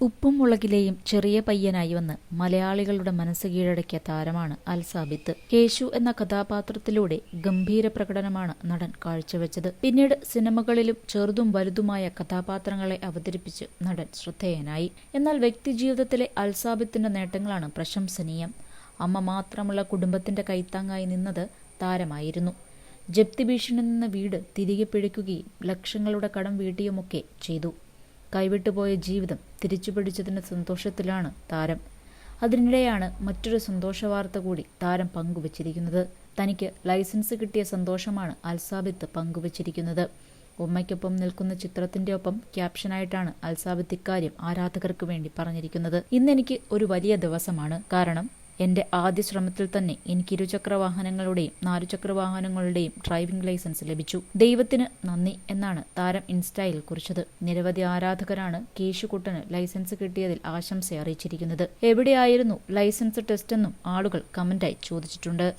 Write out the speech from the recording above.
ഉപ്പും മുളകിലെയും ചെറിയ പയ്യനായി വന്ന് മലയാളികളുടെ മനസ്സ് കീഴടക്കിയ താരമാണ് അൽസാബിത്ത് കേശു എന്ന കഥാപാത്രത്തിലൂടെ ഗംഭീര പ്രകടനമാണ് നടൻ കാഴ്ചവെച്ചത്. പിന്നീട് സിനിമകളിലും ചെറുതും വലുതുമായ കഥാപാത്രങ്ങളെ അവതരിപ്പിച്ച് നടൻ ശ്രദ്ധേയനായി. എന്നാൽ വ്യക്തിജീവിതത്തിലെ അൽസാബിത്തിന്റെ നേട്ടങ്ങളാണ് പ്രശംസനീയം. അമ്മ മാത്രമുള്ള കുടുംബത്തിന്റെ കൈത്താങ്ങായി നിന്നത് താരമായിരുന്നു. ജപ്തി ഭീഷണി നിന്ന് വീട് തിരികെ പിടിക്കുകയും ലക്ഷങ്ങളുടെ കടം വീട്ടിയുമൊക്കെ ചെയ്തു. കൈവിട്ടുപോയ ജീവിതം തിരിച്ചുപിടിച്ചതിന്റെ സന്തോഷത്തിലാണ് താരം. അതിനിടെയാണ് മറ്റൊരു സന്തോഷ വാർത്ത കൂടി താരം പങ്കുവച്ചിരിക്കുന്നത്. തനിക്ക് ലൈസൻസ് കിട്ടിയ സന്തോഷമാണ് അൽസാബിത്ത് പങ്കുവച്ചിരിക്കുന്നത്. ഉമ്മയ്ക്കൊപ്പം നിൽക്കുന്ന ചിത്രത്തിന്റെ ഒപ്പം ക്യാപ്ഷനായിട്ടാണ് അൽസാബിത്ത് ഇക്കാര്യം ആരാധകർക്ക് വേണ്ടി പറഞ്ഞിരിക്കുന്നത്. ഇന്നെനിക്ക് ഒരു വലിയ ദിവസമാണ്. കാരണം എന്റെ ആദ്യ ശ്രമത്തിൽ തന്നെ എനിക്ക് ഇരുചക്ര വാഹനങ്ങളുടെയും നാലുചക്ര വാഹനങ്ങളുടെയും ഡ്രൈവിംഗ് ലൈസൻസ് ലഭിച്ചു. ദൈവത്തിന് നന്ദി എന്നാണ് താരം ഇൻസ്റ്റയിൽ കുറിച്ചത്. നിരവധി ആരാധകരാണ് കേശുകുട്ടന് ലൈസൻസ് കിട്ടിയതിൽ ആശംസ അറിയിച്ചിരിക്കുന്നത്. എവിടെയായിരുന്നു ലൈസൻസ് ടെസ്റ്റ് എന്നും ആളുകൾ കമന്റായി ചോദിച്ചിട്ടുണ്ട്.